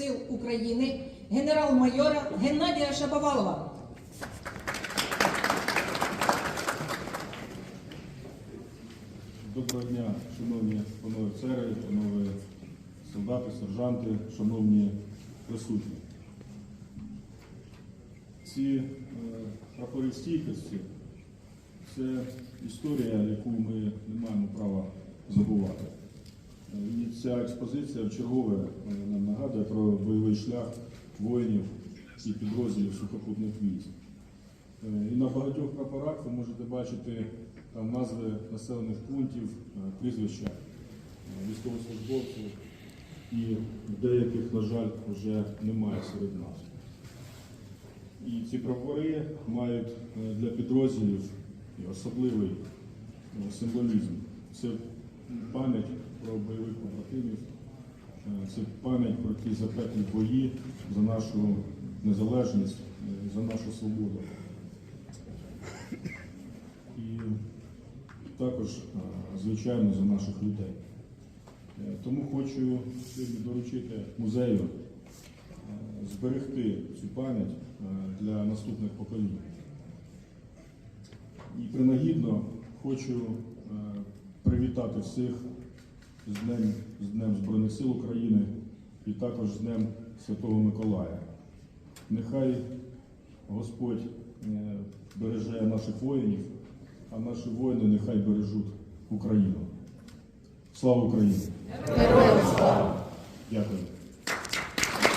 сил України генерал-майора Геннадія Шаповалова. Доброго дня, шановні панове офіцери, панове солдати, сержанти, шановні присутні. Ці е, прапори стійкості це історія, яку ми не маємо права забувати. Е, І ця експозиція вчергове е, нам нагадує шлях воїнів і підрозділів сухопутних військ. Е, І на багатьох прапорах ви можете бачити там назви населених пунктів, е, прізвища е, військовослужбовців, і деяких, на жаль, вже немає серед нас. І ці прапори мають е, для підрозділів особливий е, символізм. Це пам'ять про бойових побратимів, е, це пам'ять про ті запеклі бої за нашу незалежність, е, за нашу свободу. І також, е, звичайно, за наших людей. Е, Тому хочу сьогодні доручити музею е, зберегти цю пам'ять е, для наступних поколінь. І принагідно хочу е, привітати всіх з Днем, з Днем Збройних сил України і також з Днем Святого Миколая. Нехай Господь е, береже наших воїнів, а наші воїни нехай бережуть Україну. Слава Україні! Героям слава! Дякую.